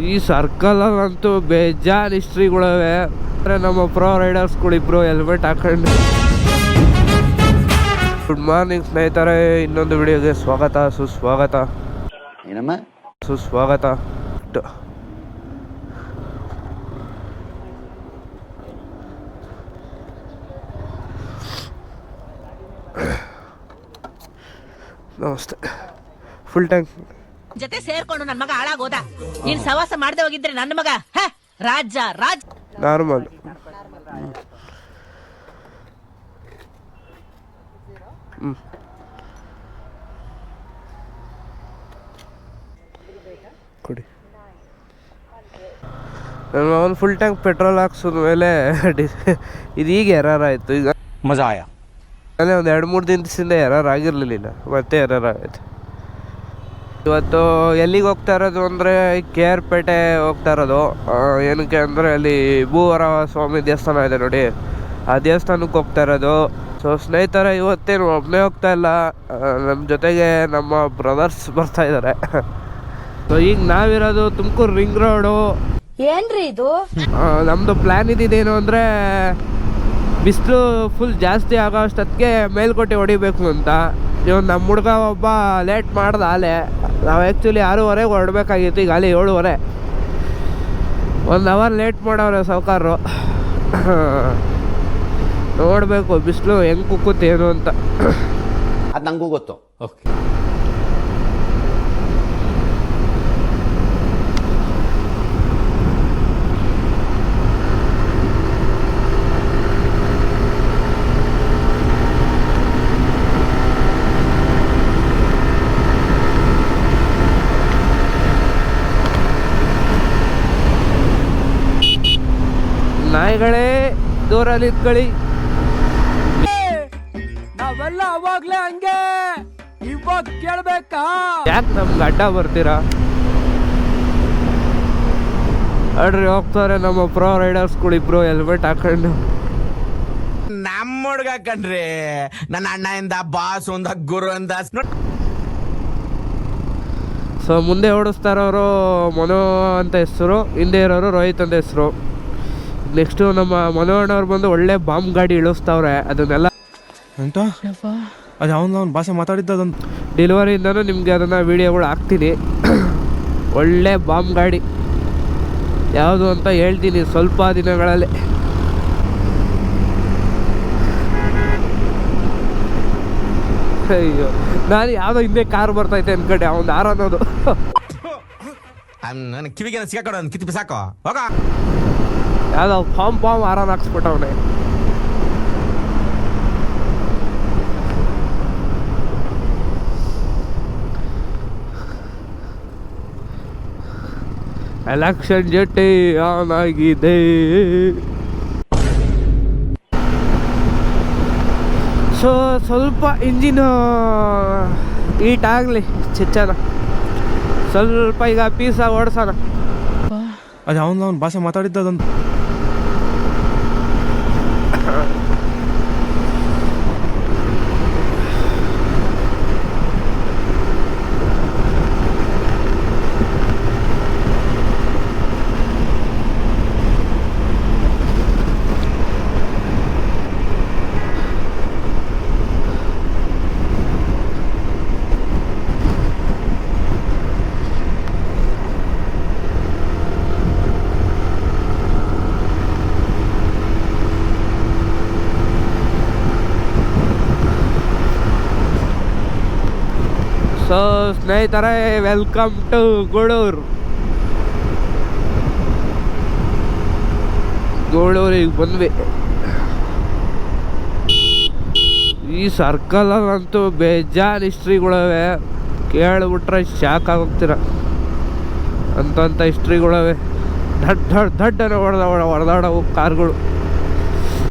ಈ ಸರ್ಕಲಲ್ಲಂತೂ ಬೇಜಾನ್ ಹಿಸ್ಟ್ರಿಗಳವೆ. ಅಂದರೆ ನಮ್ಮ ಪ್ರೋ ರೈಡರ್ಸ್ಗಳಿಬ್ರು ಹೆಲ್ಮೆಟ್ ಹಾಕೊಂಡು. ಗುಡ್ ಮಾರ್ನಿಂಗ್ ಸ್ನೇಹಿತರೆ ಇನ್ನೊಂದು ವಿಡಿಯೋಗೆ ಸ್ವಾಗತ ಸುಸ್ವಾಗತ. ಏನಮ್ಮ? ಸುಸ್ವಾಗತ. ನಮಸ್ತೆ. ಫುಲ್ ಟ್ಯಾಂಕ್ ಜೊತೆ ಸೇರ್ಕೊಂಡು ನನ್ನ ಮಗ ಹಾಳಾಗೋದ? ನೀನ್ ಸವಾಸ ಮಾಡದೆ ಹೋಗಿದ್ರೆ ನನ್ನ ಮಗ ಹ ರಾಜ ರಾಜ್. ನಾರ್ಮಲ್. ಹ್ಞೂ ಫುಲ್ ಟ್ಯಾಂಕ್ ಪೆಟ್ರೋಲ್ ಹಾಕ್ಸಿದ ಮೇಲೆ ಇದು ಈಗ ಎರರ್ ಆಯಿತು. ಈಗ ಮಜಾ ಆಯ? ಅಲ್ಲೇ ಒಂದು ಎರಡು ಮೂರು ದಿನದಿಂದ ಎರರ್ ಆಗಿರಲಿಲ್ಲ. ಮತ್ತೆ ಎರರ್ ಆಯಿತು. ಇವತ್ತು ಎಲ್ಲಿಗೆ ಹೋಗ್ತಾ ಇರೋದು ಅಂದರೆ ಕೆ ಆರ್ ಪೇಟೆ ಹೋಗ್ತಾ ಇರೋದು. ಏನಕ್ಕೆ ಅಂದರೆ ಅಲ್ಲಿ ಭೂವರ ಸ್ವಾಮಿ ದೇವಸ್ಥಾನ ಇದೆ ನೋಡಿ. ಆ ದೇವಸ್ಥಾನಕ್ಕೆ ಹೋಗ್ತಾ ಇರೋದು. ಸೊ ಸ್ನೇಹಿತರ ಇವತ್ತೇನು ಒಬ್ಬನೇ ಹೋಗ್ತಾ ಇಲ್ಲ. ನಮ್ಮ ಜೊತೆಗೆ ನಮ್ಮ ಬ್ರದರ್ಸ್ ಬರ್ತಾ ಇದ್ದಾರೆ ಸೊ ಈಗ ನಾವಿರೋದು ತುಮಕೂರು ರಿಂಗ್ ರೋಡು. ಏನ್ರಿ ಇದು? ನಮ್ಮದು ಪ್ಲ್ಯಾನ್ ಇದ್ದಿದ್ದೇನು ಅಂದರೆ ಬಿಸಿಲು ಫುಲ್ ಜಾಸ್ತಿ ಆಗೋ ಅಷ್ಟೊತ್ತಿಗೆ ಮೇಲ್ಕೋಟೆ ಹೊಡಿಬೇಕು ಅಂತ. ಇವ್ ನಮ್ಮ ಹುಡುಗ ಒಬ್ಬ ಲೇಟ್ ಮಾಡ್ದ ಆಲೆ ನಾವು ಆ್ಯಕ್ಚುಲಿ ಆರೂವರೆಗೆ ಹೊರಡಬೇಕಾಗಿತ್ತು ಈಗ ಅಲ್ಲಿ ಏಳುವರೆ. ಒಂದು ಅವರ್ ಲೇಟ್ ಮಾಡವ್ರೆ ಸಾವುಕಾರರು. ನೋಡಬೇಕು ಬಿಸಿಲು ಹೆಂಗೆ ಕುಕ್ಕುತ್ತೇನು ಅಂತ. ಅದು ನನಗೂ ಗೊತ್ತು. ನಾಯಿಗಳೇ ದೂರಲ್ಲಿ ಇದ್ಕೊಳ್ಳಿ ನಾವೆಲ್ಲ ಅವಾಗ್ಲೇ ಹಂಗೆ. ಇವಾಗ ಕೇಳ್ಬೇಕಾ? ಯಾಕೆ ನಮ್ಗೆ ಅಡ್ಡ ಬರ್ತೀರಾ? ಅಡ್ರಿ ಹೋಗ್ತಾರೆ ನಮ್ಮ ಪ್ರೋ ರೈಡರ್ಸ್ಗಳಿಬ್ರು ಹೆಲ್ಮೆಟ್ ಹಾಕೊಂಡು. ನಮ್ಮ ಹುಡ್ಗ ಕಣ್ರಿ ನನ್ನ ಅಣ್ಣಯಿಂದ ಬಾಸ್ ಒಂದ ಗುರು ಅಂದ ಸೊ ಮುಂದೆ ಓಡಿಸ್ತಾ ಇರೋರು ಮನೋ ಅಂತ ಹೆಸರು ಹಿಂದೆ ಇರೋರು ರೋಹಿತ್ ಅಂತ ಹೆಸರು. ನೆಕ್ಸ್ಟು ನಮ್ಮ ಮನೋಣವ್ರು ಬಂದು ಒಳ್ಳೆ ಬಾಂಬ್ ಗಾಡಿ ಇಳಿಸ್ತಾವ್ರೆ ಅದನ್ನೆಲ್ಲ ಎಂತ? ಅದು ಅವ್ನು ಅವ್ನ ಭಾಷೆ ಮಾತಾಡಿದ್ದ ಅದೊಂದು. ಡೆಲಿವರಿಯಿಂದನೂ ನಿಮಗೆ ಅದನ್ನು ವೀಡಿಯೋಗಳು ಹಾಕ್ತೀನಿ. ಒಳ್ಳೆ ಬಾಂಬ್ ಗಾಡಿ. ಯಾವುದು ಅಂತ ಹೇಳ್ತೀನಿ ಸ್ವಲ್ಪ ದಿನಗಳಲ್ಲಿ. ಅಯ್ಯೋ ನಾನು ಯಾವುದೋ ಹಿಂದೆ ಕಾರ್ ಬರ್ತೈತೆ ಅನ್ಕಡೆ ಅವ್ನು ಯಾರು ಅನ್ನೋದು. ನನ್ನ ಕಿವಿಗೆ ಸಿಗಾಕೊಡ ಕಿತ್ತು ಸಾಕು ಹೋಗ. ಯಾವುದೋ ಫಾರ್ಮ್ ಫಾರ್ಮ್ ಆರಾನ್ ಹಾಕ್ಸ್ಬಿಟ್ಟವನೆ. ಎಲೆಕ್ಷನ್ ಜಟ್ಟಿ ಆನ್ ಆಗಿದೆ ಸೊ ಸ್ವಲ್ಪ ಇಂಜಿನ್ ಈಟ್ ಆಗಲಿ ಚಿಚ್ಚನ. ಸ್ವಲ್ಪ ಈಗ ಪೀಸ ಓಡಿಸೋಣ. ಅದು ಅವನು ಅವ್ನು ಭಾಷೆ ಮಾತಾಡಿದ್ದ ಸೊ ಸ್ನೇಹಿತರೆ ವೆಲ್ಕಮ್ ಟು ಗೂಳೂರು ಗೂಳೂರಿಗೆ ಬಂದ್ವಿ. ಈ ಸರ್ಕಲಲ್ಲಂತೂ ಬೇಜಾನ್ ಹಿಸ್ಟ್ರಿಗಳವೆ. ಕೇಳಿಬಿಟ್ರೆ ಶಾಕ್ ಆಗೋಗ್ತೀರ ಅಂತಂಥ ಹಿಸ್ಟ್ರಿಗಳವೆ. ದಡ್ ದಡ್ ದಡ್ಡನೆ ಹೊಡೆದ ಹೊಡೆದಾಡವು ಕಾರ್ಗಳು.